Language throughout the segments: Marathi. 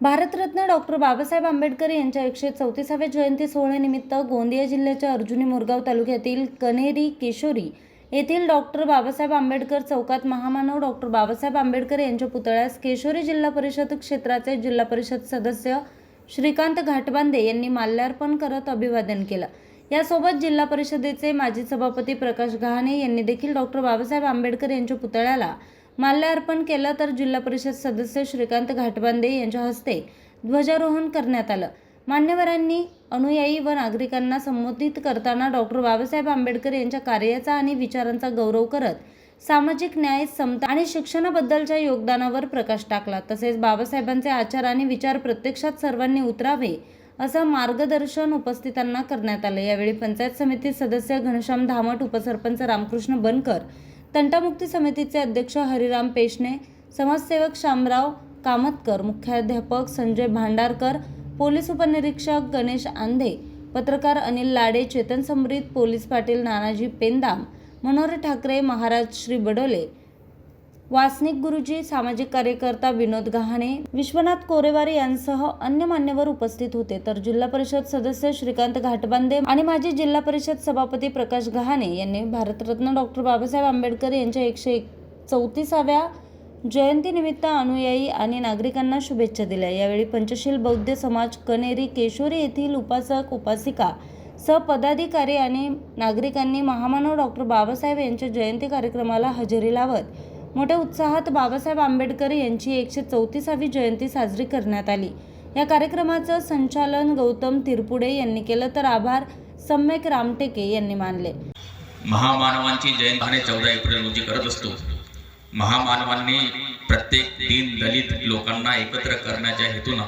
भारतरत्न डॉक्टर बाबासाहेब आंबेडकर यांच्या एकशे चौतीसाव्या जयंती सोहळ्यानिमित्त गोंदिया जिल्ह्याच्या अर्जुनी मोरगाव तालुक्यातील कनेरी केशोरी येथील डॉक्टर बाबासाहेब आंबेडकर चौकात महामानव डॉक्टर बाबासाहेब आंबेडकर यांच्या पुतळ्यास केशोरी जिल्हा परिषद क्षेत्राचे जिल्हा परिषद सदस्य श्रीकांत घाटबांदे यांनी माल्यार्पण करत अभिवादन केलं. यासोबत जिल्हा परिषदेचे माजी सभापती प्रकाश गहाणे यांनी देखील डॉक्टर बाबासाहेब आंबेडकर यांच्या पुतळ्याला माल्यार्पण केलं तर जिल्हा परिषद सदस्य श्रीकांत घाटबांदे यांच्या हस्ते ध्वजारोहण करण्यात आलं. मान्यवरांनी अनुयायी व नागरिकांना संबोधित करताना डॉक्टर बाबासाहेब आंबेडकर यांच्या कार्याचा आणि विचारांचा गौरव करत सामाजिक न्याय समता आणि शिक्षणाबद्दलच्या योगदानावर प्रकाश टाकला. तसेच बाबासाहेबांचे आचार आणि विचार प्रत्यक्षात सर्वांनी उतरावे असं मार्गदर्शन उपस्थितांना करण्यात आलं. यावेळी पंचायत समिती सदस्य घनश्याम धामट उपसरपंच रामकृष्ण बनकर तंटामुक्ती समितीचे अध्यक्ष हरिराम पेशणे समाजसेवक शामराव कामतकर मुख्याध्यापक संजय भांडारकर पोलीस उपनिरीक्षक गणेश आंधे पत्रकार अनिल लाडे चेतन समरीत पोलीस पाटील नानाजी पेंदाम मनोहर ठाकरे महाराज श्री बडोले वासनिक गुरुजी सामाजिक कार्यकर्ता विनोद गहाणे विश्वनाथ कोरेवारे यांसह अन्य मान्यवर उपस्थित होते. तर जिल्हा परिषद सदस्य श्रीकांत घाटबांदे आणि माजी जिल्हा परिषद सभापती प्रकाश गहाणे यांनी भारतरत्न डॉक्टर बाबासाहेब आंबेडकर यांच्या एकशे एक चौतीसाव्या जयंतीनिमित्त अनुयायी आणि नागरिकांना शुभेच्छा दिल्या. यावेळी पंचशील बौद्ध समाज कनेरी केशोरी येथील उपासक उपासिका पदाधिकारी आणि नागरिकांनी महामानव डॉक्टर बाबासाहेब यांच्या जयंती कार्यक्रमाला हजेरी लावत मोठ्या उत्साहात बाबासाहेब आंबेडकर यांची एकशे चौतीसावी जयंती साजरी करण्यात आली. या कार्यक्रमाचं संचालन गौतम तिरपुडे यांनी केलं तर आभार सम्यक रामटेके यांनी मानले. महामानवांची जयंती चौदा एप्रिल रोजी करत असतो. महामानवांनी प्रत्येक दिन दलित लोकांना एकत्र करण्याच्या हेतूनं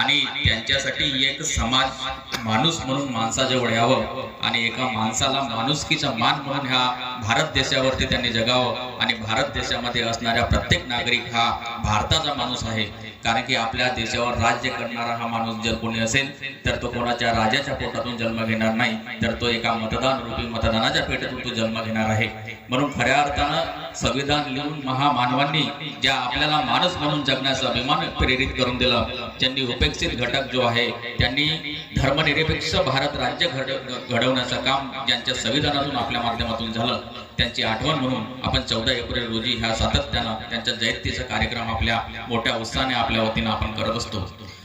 आणि त्यांच्यासाठी एक समाज माणूस म्हणून माणसाजवळ यावं आणि एका माणसाला माणुसकीचा मान म्हणून ह्या भारत देशावरती त्यांनी जगावं आणि भारत देशामध्ये असणाऱ्या प्रत्येक नागरिक हा भारताचा माणूस आहे. कारण की आपल्या देशावर राज्य करणारा हा माणूस जर कोणी असेल तर तो कोणाच्या राजाच्या पोटातून जन्म घेणार नाही तर तो एका मतदान रूपी मतदानाच्या पेटीतून तो जन्म घेणार आहे. म्हणून खऱ्या अर्थानं संविधान लिहून महामानवांनी ज्या आपल्याला माणूस म्हणून जगण्याचा अभिमान प्रेरित करून दिला ज्यांनी उपेक्षित घटक जो आहे त्यांनी धर्मनिरपेक्ष भारत राज्य घड घडवण्याचं काम ज्यांच्या संविधानातून आपल्या माध्यमातून झालं त्यांची आठवण म्हणून आपण चौदा एप्रिल रोजी ह्या सातत्यानं त्यांच्या जयंतीचा कार्यक्रम आपल्या मोठ्या उत्साहाने आपल्या वतीनं आपण करत असतो.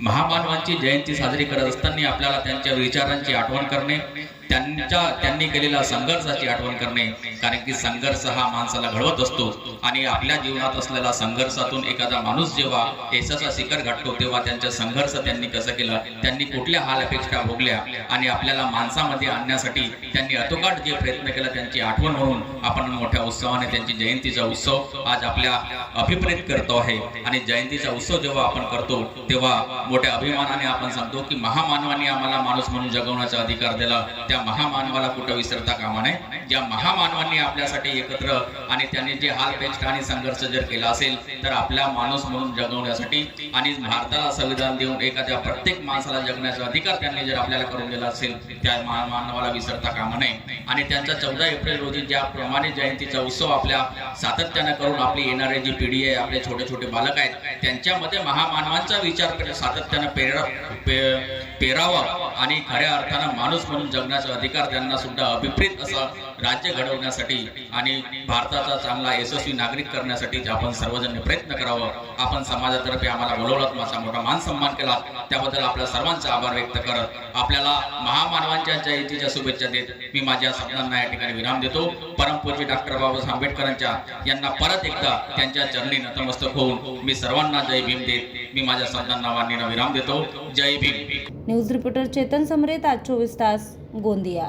महामानवांची जयंती साजरी करत असताना आपल्याला त्यांच्या विचारांची आठवण करणे त्यांच्या त्यांनी केलेल्या संघर्षाची आठवण करणे कारण की संघर्ष हा माणसाला घडवत असतो आणि आपल्या जीवनात असलेला संघर्षातून एखादा माणूस जेव्हा यशाचा शिखर गाठतो तेव्हा त्यांचा संघर्ष त्यांनी कसं केलं त्यांनी कुठल्या हाल अपेक्षा भोगल्या आणि आपल्याला माणसामध्ये आणण्यासाठी त्यांनी अतोकाट जे प्रयत्न केला त्यांची आठवण म्हणून आपण मोठ्या उत्सवाने त्यांची जयंतीचा उत्सव आज आपल्या अभिप्रेत करतो आहे. आणि जयंतीचा उत्सव जेव्हा आपण करतो तेव्हा मोठ्या अभिमानाने आपण सांगतो की महामानवाने आम्हाला माणूस म्हणून जगवण्याचा अधिकार दिला. त्या महामानवाला कुठं विसरता कामा नये. ज्या महामानवांनी आपल्यासाठी एकत्र आणि त्यांनी जे हालपेस्ट आणि संघर्ष जर केला असेल तर आपला माणूस म्हणून जगवण्यासाठी आणि भारताला संविधान देऊन एखाद्या प्रत्येक माणसाला जगण्याचा अधिकार त्यांनी जर आपल्याला करून दिला असेल त्या महामानवाला विसरता कामा नये. आणि त्यांचा चौदा एप्रिल रोजी ज्याप्रमाणे जयंतीचा उत्सव आपल्या सातत्यानं करून आपली येणारी जी पिढी आहे आपले छोटे छोटे बालक आहेत त्यांच्यामध्ये महामानवांचा विचार सातत्यानं पेरा पे पेरावा आणि खऱ्या अर्थानं माणूस म्हणून जगण्याचा अधिकार त्यांना सुद्धा अभिप्रेत असा राज्य घडवण्यासाठी आणि भारताचा चांगला यशस्वी नागरिक करण्यासाठी आपण सर्वजण प्रयत्न करावं आपण समाजातर्फे आम्हाला बोलवलं माझा मोठा मान सन्मान केला. त्याबद्दल आपल्या सर्वांचा आभार व्यक्त करत आपल्याला महामानवांच्या जयंतीच्या शुभेच्छा देत मी माझ्या शब्दांना या ठिकाणी विराम देतो. परमपूज्य डॉक्टर बाबासाहेब आंबेडकरांच्या यांना परत एकदा त्यांच्या चरणी नतमस्तक होऊन मी सर्वांना जय भीम देत मी माझ्या शब्दांना वाणीनं विराम देतो. जय भीम. न्यूज रिपोर्टर चेतन समरेत आज चोवीस तास गोंदिया.